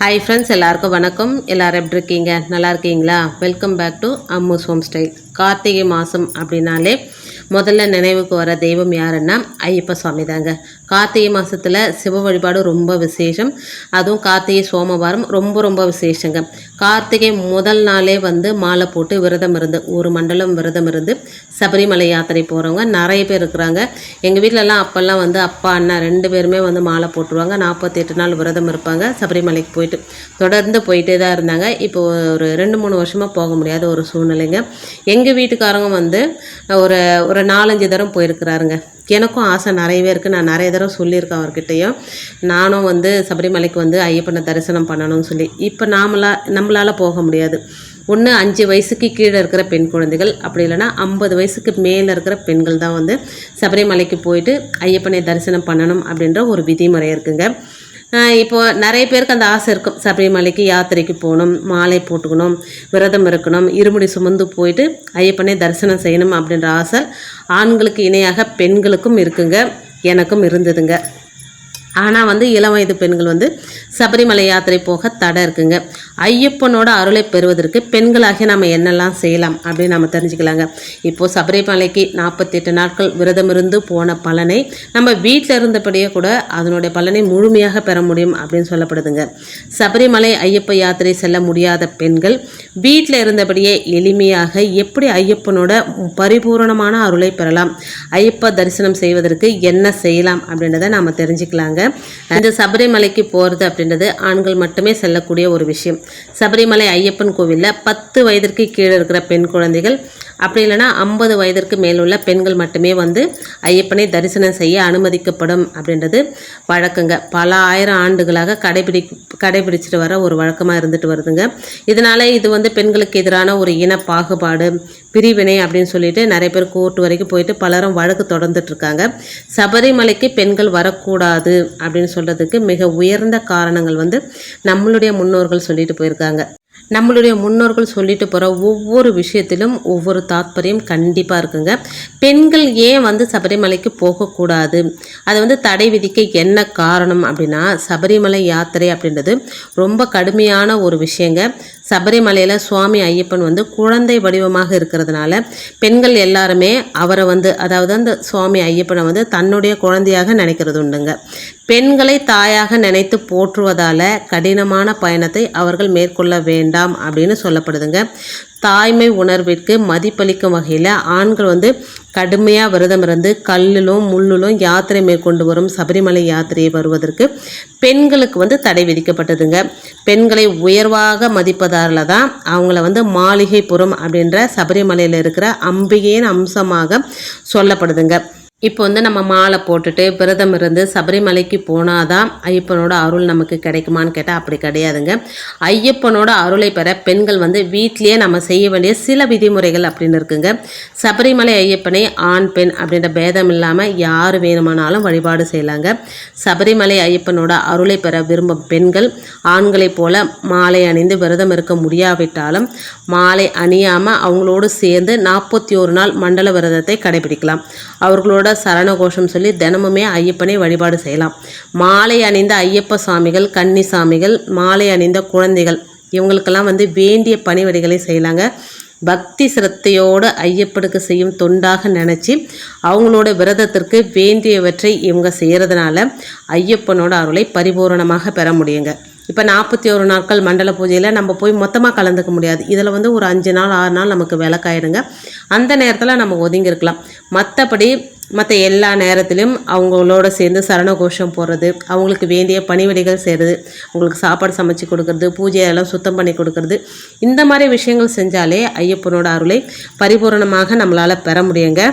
Hi friends எல்லாருக்கும் வணக்கம். எல்லாரும் எப்படி இருக்கீங்க? நல்லா இருக்கீங்களா? Welcome back to Ammu's home style Karthigai மாதம் அப்படின்னாலே முதல்ல நினைவுக்கு வர தெய்வம் யாருன்னா ஐயப்ப சுவாமி தாங்க கார்த்திகை மாதத்தில் சிவ வழிபாடு ரொம்ப விசேஷம். அதுவும் கார்த்திகை சோமவாரம் ரொம்ப ரொம்ப விசேஷங்க. கார்த்திகை முதல் நாளே வந்து மாலை போட்டு விரதம் இருந்து ஒரு மண்டலம் விரதம் இருந்து சபரிமலை யாத்திரை போகிறவங்க நிறைய பேர் இருக்கிறாங்க. எங்கள் வீட்டிலலாம் அப்போல்லாம் வந்து அப்பா அண்ணா ரெண்டு பேருமே வந்து மாலை போட்டுருவாங்க. நாற்பத்தெட்டு நாள் விரதம் இருப்பாங்க சபரிமலைக்கு போயிட்டு. தொடர்ந்து போயிட்டே தான் இருந்தாங்க. இப்போ ஒரு ரெண்டு மூணு வருஷமாக போக முடியாத ஒரு சூழ்நிலைங்க. எங்கள் வீட்டுக்காரங்க வந்து ஒரு ஒரு நாலஞ்சு தரம் போயிருக்கிறாருங்க. எனக்கும் ஆசை நிறையவே இருக்குது நான் நிறைய தடவை சொல்லியிருக்கேன் அவர்கிட்டையும். நானும் வந்து சபரிமலைக்கு வந்து ஐயப்பனை தரிசனம் பண்ணணும்னு சொல்லி. இப்போ நாமளா நம்மளால் போக முடியாது. ஒன்று அஞ்சு வயசுக்கு கீழே இருக்கிற பெண் குழந்தைகள் அப்படி இல்லைன்னா ஐம்பது வயசுக்கு மேலே இருக்கிற பெண்கள் தான் வந்து சபரிமலைக்கு போயிட்டு ஐயப்பனை தரிசனம் பண்ணணும் அப்படின்ற ஒரு விதிமுறை இருக்குங்க. இப்போது இப்போ நிறைய பேருக்கு அந்த ஆசை இருக்கும். சபரிமலைக்கு யாத்திரைக்கு போகணும் மாலை போட்டுக்கணும் விரதம் இருக்கணும் இருமுடி சுமந்து போயிட்டு ஐயப்பனை தரிசனம் செய்யணும் அப்படின்ற ஆசை ஆண்களுக்கு இணையாக பெண்களுக்கும் இருக்குங்க. எனக்கும் இருந்ததுங்க. ஆனால் வந்து இளம் வயது பெண்கள் வந்து சபரிமலை யாத்திரை போக தடை இருக்குங்க. ஐயப்பனோட அருளை பெறுவதற்கு பெண்களாகிய நம்ம என்னெல்லாம் செய்யலாம் அப்படின்னு நம்ம தெரிஞ்சுக்கலாங்க. இப்போது சபரிமலைக்கு நாற்பத்தெட்டு நாட்கள் விரதம் இருந்து போன பலனை நம்ம வீட்டில் இருந்தபடியே கூட அதனுடைய பலனை முழுமையாக பெற முடியும் அப்படின்னு சொல்லப்படுதுங்க. சபரிமலை ஐயப்ப யாத்திரை செல்ல முடியாத பெண்கள் வீட்டில் இருந்தபடியே எளிமையாக எப்படி ஐயப்பனோட பரிபூரணமான அருளை பெறலாம் ஐயப்ப தரிசனம் செய்வதற்கு என்ன செய்யலாம் அப்படின்றத நாம் தெரிஞ்சுக்கலாங்க. இந்த சபரிமலைக்கு போகிறது அப்படின்றது ஆண்கள் மட்டுமே செல்லக்கூடிய ஒரு விஷயம். சபரிமலை ஐயப்பன் கோவிலில் பத்து வயதிற்கு கீழே இருக்கிற பெண் குழந்தைகள் அப்படி இல்லைன்னா ஐம்பது வயதிற்கு மேலுள்ள பெண்கள் மட்டுமே வந்து ஐயப்பனை தரிசனம் செய்ய அனுமதிக்கப்படும் அப்படின்றது வழக்கங்க. பல ஆயிரம் ஆண்டுகளாக கடைபிடி கடைபிடிச்சிட்டு வர ஒரு வழக்கமாக இருந்துட்டு வருதுங்க. இதனால் இது வந்து பெண்களுக்கு எதிரான ஒரு இன பாகுபாடு பிரிவினை அப்படின்னு சொல்லிட்டு நிறைய பேர் கோர்ட் வரைக்கும் போயிட்டு பலரும் வழக்கு தொடர்ந்துட்டு இருக்காங்க. சபரிமலைக்கு பெண்கள் வரக்கூடாது. அப்படின்னு சொல்றதுக்கு மிக உயர்ந்த காரணங்கள் வந்து நம்மளுடைய முன்னோர்கள் சொல்லிட்டு போயிருக்காங்க. நம்மளுடைய முன்னோர்கள் சொல்லிட்டு போகிற ஒவ்வொரு விஷயத்திலும் ஒவ்வொரு தாத்பரியம் கண்டிப்பாக இருக்குங்க. பெண்கள் ஏன் வந்து சபரிமலைக்கு போகக்கூடாது? அதை வந்து தடை விதிக்க என்ன காரணம் அப்படின்னா சபரிமலை யாத்திரை அப்படின்றது ரொம்ப கடுமையான ஒரு விஷயங்க. சபரிமலையில் சுவாமி ஐயப்பன் வந்து குழந்தை வடிவமாக இருக்கிறதுனால பெண்கள் எல்லாருமே அவரை வந்து அதாவது அந்த சுவாமி ஐயப்பனை வந்து தன்னுடைய குழந்தையாக நினைக்கிறது உண்டுங்க. பெண்களை தாயாக நினைத்து போற்றுவதால் கடினமான பயணத்தை அவர்கள் மேற்கொள்ள வேண்டாம் அப்படின்னு சொல்லப்படுதுங்க. தாய்மை உணர்விற்கு மதிப்பளிக்கும் வகையில் ஆண்கள் வந்து கடுமையாக விரதம் இருந்து கல்லிலும் முள்ளிலும் யாத்திரை மேற்கொண்டு வரும் சபரிமலை யாத்திரையை வருவதற்கு பெண்களுக்கு வந்து தடை விதிக்கப்பட்டதுங்க. பெண்களை உயர்வாக மதிப்பதால தான் அவங்கள வந்து மாளிகைப்புறம் அப்படின்ற சபரிமலையில் இருக்கிற அம்பிகையின் அம்சமாக சொல்லப்படுதுங்க. இப்போ வந்து நம்ம மாலை போட்டுட்டு விரதம் இருந்து சபரிமலைக்கு போனாதான் ஐயப்பனோட அருள் நமக்கு கிடைக்குமான்னு கேட்டால் அப்படி கிடையாதுங்க. ஐயப்பனோட அருளை பெற பெண்கள் வந்து வீட்லேயே நம்ம செய்ய வேண்டிய சில விதிமுறைகள் அப்படின்னு இருக்குங்க. சபரிமலை ஐயப்பனை ஆண் பெண் அப்படின்ற பேதம் இல்லாமல் யார் வேணுமானாலும் வழிபாடு செய்யலாங்க. சபரிமலை ஐயப்பனோட அருளை பெற விரும்பும் பெண்கள் ஆண்களைப் போல மாலை அணிந்து விரதம் இருக்க முடியாவிட்டாலும் மாலை அணியாமல் அவங்களோடு சேர்ந்து நாற்பத்தி ஒரு நாள் மண்டல விரதத்தை கடைபிடிக்கலாம். அவர்களோட சரண கோஷம் சொல்லி தினமுமே ஐயப்பனை வழிபாடு செய்யலாம். மாலை அணிந்த ஐயப்ப சாமிகள் கன்னி சாமிகள் மாலை அணிந்த குழந்தைகள் இவங்களுக்கெல்லாம் வந்து வேண்டிய பணிவடைகளை செய்யலாங்க. பக்தி சிரத்தையோடு ஐயப்பனுக்கு செய்யும் தொண்டாக நினச்சி அவங்களோட விரதத்திற்கு வேண்டியவற்றை இவங்க செய்கிறதுனால ஐயப்பனோட அருளை பரிபூரணமாக பெற முடியுங்க. இப்போ நாற்பத்தி ஒரு நாட்கள் மண்டல பூஜையில் நம்ம போய் மொத்தமாக கலந்துக்க முடியாது. இதில் வந்து ஒரு அஞ்சு நாள் ஆறு நாள் நமக்கு விளக்காயிடுங்க. அந்த நேரத்தில் நம்ம ஒதுங்கியிருக்கலாம் மற்றபடி மற்ற எல்லா நேரத்திலும் அவங்களோட சேர்ந்து சரணகோஷம் போடுறது அவங்களுக்கு வேண்டிய பணிவிடைகள் செய்கிறது அவங்களுக்கு சாப்பாடு சமைச்சு கொடுக்கறது பூஜையெல்லாம் சுத்தம் பண்ணி கொடுக்கறது. இந்த மாதிரி விஷயங்கள் செஞ்சாலே ஐயப்பனோட அருளை பரிபூரணமாக நம்மளால் பெற முடியுங்க.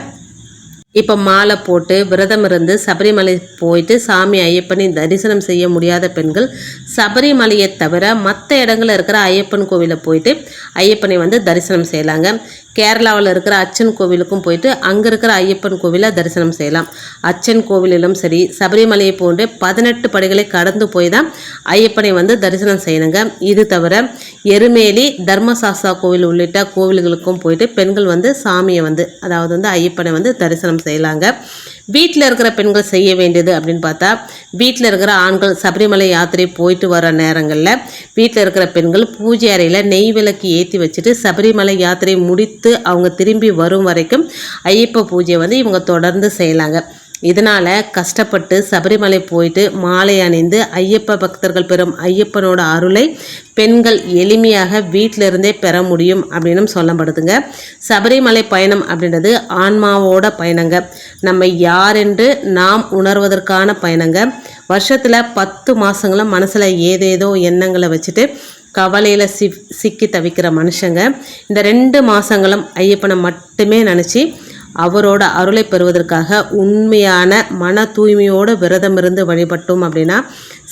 இப்போ மாலை போட்டு விரதம் இருந்து சபரிமலை போயிட்டு சாமி ஐயப்பனை தரிசனம் செய்ய முடியாத பெண்கள் சபரிமலையை தவிர மற்ற இடங்களில் இருக்கிற ஐயப்பன் கோவிலில் போயிட்டு ஐயப்பனை வந்து தரிசனம் செய்யலாங்க. கேரளாவில் இருக்கிற அச்சன் கோவிலுக்கும் போயிட்டு அங்கே இருக்கிற ஐயப்பன் கோவிலை தரிசனம் செய்யலாம். அச்சன் கோவிலிலும் சரி சபரிமலையை போன்று பதினெட்டு படிகளை கடந்து போய் தான் ஐயப்பனை வந்து தரிசனம் செய்யணுங்க. இது தவிர எருமேலி தர்மசாஸ்தா கோவில் உள்ளிட்ட கோவில்களுக்கும் போயிட்டு பெண்கள் வந்து சாமியை வந்து அதாவது வந்து ஐயப்பனை வந்து தரிசனம் செய்யலாங்க. வீட்டில் இருக்கிற பெண்கள் செய்ய வேண்டியது அப்படின்னு பார்த்தா வீட்டில் இருக்கிற ஆண்கள் சபரிமலை யாத்திரை போயிட்டு வர நேரங்களில் வீட்டில் இருக்கிற பெண்கள் பூஜை அறையில் நெய் விளக்கு ஏற்றி வச்சுட்டு சபரிமலை யாத்திரை முடித்து அவங்க திரும்பி வரும் வரைக்கும் ஐயப்ப பூஜையை வந்து இவங்க தொடர்ந்து செய்யலாங்க. இதனால் கஷ்டப்பட்டு சபரிமலை போயிட்டு மாலை அணிந்து ஐயப்ப பக்தர்கள் பெறும் ஐயப்பனோட அருளை பெண்கள் எளிமையாக வீட்டிலிருந்தே பெற முடியும் அப்படின்னு சொல்லப்படுதுங்க. சபரிமலை பயணம் அப்படின்றது ஆன்மாவோட பயணங்க. நம்ம யார் என்று நாம் உணர்வதற்கான பயணங்க. வருஷத்தில் பத்து மாதங்களும் மனசில் ஏதேதோ எண்ணங்களை வச்சுட்டு கவலையில் சி சிக்கி தவிக்கிற மனுஷங்க. இந்த ரெண்டு மாதங்களும் ஐயப்பனை மட்டுமே நினச்சி அவரோட அருளை பெறுவதற்காக உண்மையான மன தூய்மையோடு விரதம் இருந்து வழிபட்டோம் அப்படின்னா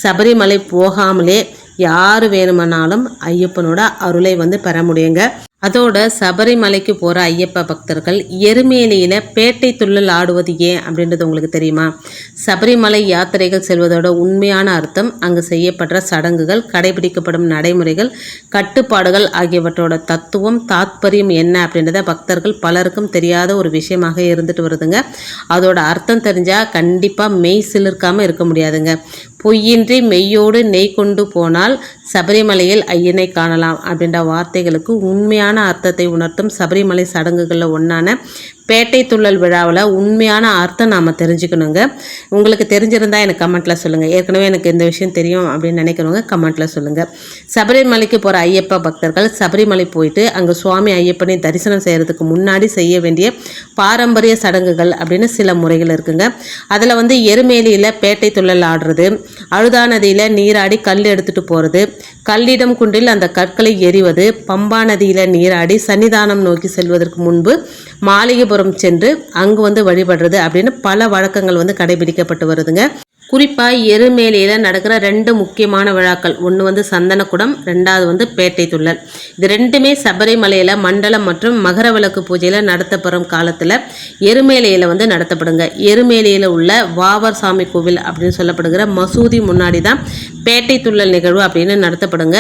சபரிமலை போகாமலே யார் வேணுமானாலும் ஐயப்பனோட அருளை வந்து பெற முடியுங்க. அதோட சபரிமலைக்கு போகிற ஐயப்ப பக்தர்கள் எருமேலியில் பேட்டை துள்ளல் ஆடுவது ஏன் அப்படின்றது உங்களுக்கு தெரியுமா? சபரிமலை யாத்திரைகள் செல்வதோட உண்மையான அர்த்தம் அங்கு செய்யப்படுற சடங்குகள் கடைபிடிக்கப்படும் நடைமுறைகள் கட்டுப்பாடுகள் ஆகியவற்றோட தத்துவம் தாத்பரியம் என்ன அப்படின்றத பக்தர்கள் பலருக்கும் தெரியாத ஒரு விஷயமாக இருந்துட்டு வருதுங்க. அதோட அர்த்தம் தெரிஞ்சால் கண்டிப்பாக மெய் சிலிர்க்காமல் இருக்க முடியாதுங்க. பொய்யின்றி மெய்யோடு நெய் கொண்டு போனால் சபரிமலையில் ஐயனை காணலாம் அப்படின்ற வார்த்தைகளுக்கு உண்மையான அர்த்தத்தை உணர்த்தும் சபரிமலை சடங்குகளில் ஒன்றான பேட்டை துள்ளல் விழாவில் உண்மையான அர்த்தம் நாம் தெரிஞ்சுக்கணுங்க. உங்களுக்கு தெரிஞ்சிருந்தால் எனக்கு கமெண்ட்டில் சொல்லுங்கள் ஏற்கனவே எனக்கு இந்த விஷயம் தெரியும் அப்படின்னு நினைக்கிறவங்க கமெண்ட்டில் சொல்லுங்கள் சபரிமலைக்கு போகிற ஐயப்ப பக்தர்கள் சபரிமலை போயிட்டு அங்கே சுவாமி ஐயப்பனை தரிசனம் செய்கிறதுக்கு முன்னாடி செய்ய வேண்டிய பாரம்பரிய சடங்குகள் அப்படின்னு சில முறைகள் இருக்குங்க. அதில் வந்து எருமேலியில் பேட்டை துள்ளல் ஆடுறது அழுதா நதியில் நீராடி கல் எடுத்துகிட்டு போகிறது கல்லிடம் குன்றில் அந்த கற்களை எறிவது பம்பா நதியில் நீராடி சன்னிதானம் நோக்கி செல்வதற்கு முன்பு மாளிகைபுரம் சென்று அங்கு வந்து வழிபடுறது அப்படின்னு பல வழக்கங்கள் வந்து கடைபிடிக்கப்பட்டு வருதுங்க. குறிப்பாக எருமேலியில் நடக்கிற ரெண்டு முக்கியமான விழாக்கள். ஒன்று வந்து சந்தனக்குடம் ரெண்டாவது வந்து பேட்டை துள்ளல். இது ரெண்டுமே சபரிமலையில் மண்டலம் மற்றும் மகர விளக்கு பூஜையில் நடத்தப்படும் காலத்தில் எருமேலியில் வந்து நடத்தப்படுங்க. எருமேலியில் உள்ள வாவர் சாமி கோவில் அப்படின்னு சொல்லப்படுகிற மசூதி முன்னாடி தான் பேட்டை துள்ளல் நிகழ்வு அப்படின்னு நடத்தப்படுங்க.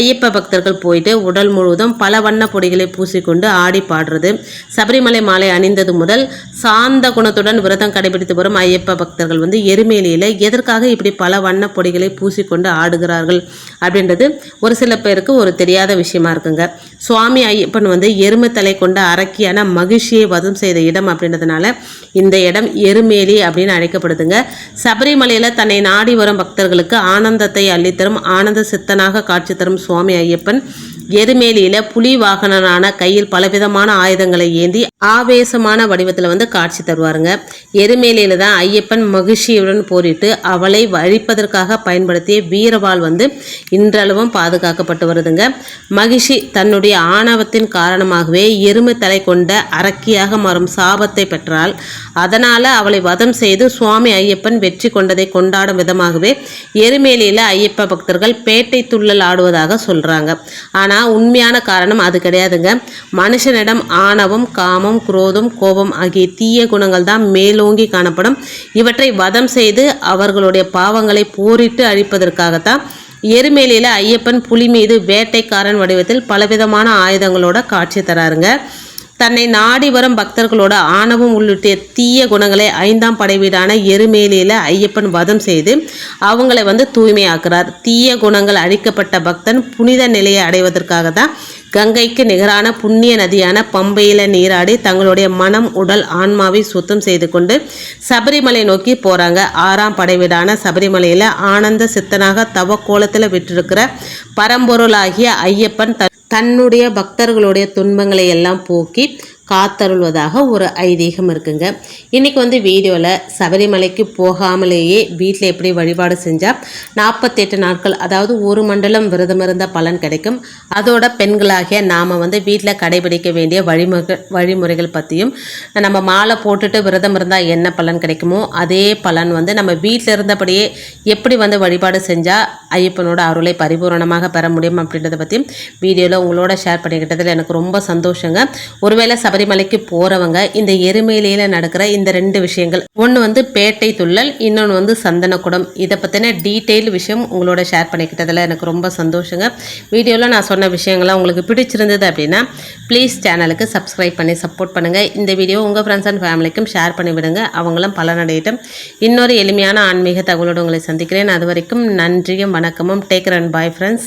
ஐயப்ப பக்தர்கள் போயிட்டு உடல் முழுவதும் பல வண்ண பொடிகளை பூசிக்கொண்டு ஆடி பாடுறது. சபரிமலை மாலை அணிந்தது முதல் சாந்த குணத்துடன் விரதம் கடைபிடித்து வரும் ஐயப்ப பக்தர்கள் வந்து எருமேலியில் எதற்காக இப்படி பல வண்ண பொடிகளை பூசிக்கொண்டு ஆடுகிறார்கள் அப்படின்றது ஒரு சில பேருக்கு ஒரு தெரியாத விஷயமா இருக்குங்க. சுவாமி ஐயப்பன் வந்து எருமை தலை கொண்ட அரக்கியான மகிழ்ச்சியை வதம் செய்த இடம் அப்படின்றதுனால இந்த இடம் எருமேலி அப்படின்னு அழைக்கப்படுதுங்க. சபரிமலையில் தன்னை நாடி வரும் பக்தர்களுக்கு ஆனந்தத்தை அள்ளித்தரும் ஆனந்த சித்தனாக காட்சி தரும் சுவாமி ஐயப்பன் எருமேலியில புலி வாகனனான கையில் பலவிதமான ஆயுதங்களை ஏந்தி ஆவேசமான வடிவத்தில் வந்து காட்சி தருவாருங்க. எருமேலியில தான் ஐயப்பன் மகிழ்ச்சியுடன் போரிட்டு அவளை வழிப்பதற்காக பயன்படுத்திய வீரவாள் வந்து இன்றளவும் பாதுகாக்கப்பட்டு வருதுங்க. மகிழ்ச்சி தன்னுடைய ஆணவத்தின் காரணமாகவே எருமை தலை கொண்ட அரக்கியாக மாறும் சாபத்தை பெற்றால் அதனால அவளை வதம் செய்து சுவாமி ஐயப்பன் வெற்றி கொண்டதை கொண்டாடும் விதமாகவே எருமேலியில ஐயப்ப பக்தர்கள் பேட்டை துள்ளல் ஆடுவதாக சொல்றாங்க. ஆனால் உண்மையான காரணம் அது கிடையாதுங்க. மனுஷனிடம் ஆணவம் காமம் குரோதம் கோபம் ஆகிய தீய குணங்கள் தான் மேலோங்கி காணப்படும். இவற்றை வதம் செய்து அவர்களுடைய பாவங்களை போரிட்டு அழிப்பதற்காகத்தான் எருமேலியில் ஐயப்பன் புலி மீது வேட்டைக்காரன் வடிவத்தில் பலவிதமான ஆயுதங்களோட காட்சி தராருங்க. தன்னை நாடி வரும் பக்தர்களோட ஆணவம் உள்ளிட்ட தீய குணங்களை ஐந்தாம் படைவீடான எருமேலியில் ஐயப்பன் வதம் செய்து அவங்களை வந்து தூய்மையாக்குறார். தீய குணங்கள் அழிக்கப்பட்ட பக்தன் புனித நிலையை அடைவதற்காக தான் கங்கைக்கு நிகரான புண்ணிய நதியான பம்பையில் நீராடி தங்களுடைய மனம் உடல் ஆன்மாவை சுத்தம் செய்து கொண்டு சபரிமலை நோக்கி போகிறாங்க ஆறாம் படைவீடான சபரிமலையில் ஆனந்த சித்தனாக தவக்கோலத்தில் விட்டிருக்கிற பரம்பொருளாகிய ஐயப்பன் தன்னுடைய பக்தர்களுடைய துன்பங்களை எல்லாம் போக்கி காத்தருள்வதாக ஒரு ஐதீகம் இருக்குங்க. இன்றைக்கி வந்து வீடியோவில் சபரிமலைக்கு போகாமலேயே வீட்டில் எப்படி வழிபாடு செஞ்சால் நாற்பத்தெட்டு நாட்கள் அதாவது ஒரு மண்டலம் விரதம் இருந்த பலன் கிடைக்கும். அதோட பெண்களாகிய நாம் வந்து வீட்டில் கடைபிடிக்க வேண்டிய வழிமுறை வழிமுறைகள் பற்றியும் நம்ம மாலை போட்டுட்டு விரதம் இருந்தால் என்ன பலன் கிடைக்குமோ அதே பலன் வந்து நம்ம வீட்டில் இருந்தபடியே எப்படி வந்து வழிபாடு செஞ்சால் ஐயப்பனோட அருளை பரிபூரணமாக பெற முடியும் அப்படின்றத பற்றி வீடியோவில் உங்களோட ஷேர் பண்ணிக்கிட்டதில் எனக்கு ரொம்ப சந்தோஷங்க. ஒருவேளை சபரிமலைக்கு போகிறவங்க இந்த எருமையிலையில் நடக்கிற இந்த ரெண்டு விஷயங்கள் ஒன்று வந்து பேட்டை துள்ளல் இன்னொன்று வந்து சந்தனக்குடம். இதை பற்றின டீட்டெயில் விஷயம் உங்களோட ஷேர் பண்ணிக்கிட்டதில் எனக்கு ரொம்ப சந்தோஷங்க. வீடியோவில் நான் சொன்ன விஷயங்கள்லாம் உங்களுக்கு பிடிச்சிருந்தது அப்படின்னா ப்ளீஸ் சேனலுக்கு சப்ஸ்கிரைப் பண்ணி சப்போர்ட் பண்ணுங்கள் இந்த வீடியோ உங்கள் ஃப்ரெண்ட்ஸ் அண்ட் ஃபேமிலிக்கும் ஷேர் பண்ணிவிடுங்க அவங்களும் பலனடையட்டும். இன்னொரு எளிமையான ஆன்மீக தகவலோடு உங்களை சந்திக்கிறேன். அது வரைக்கும் நன்றியும் வணக்கமும். Take run bye friends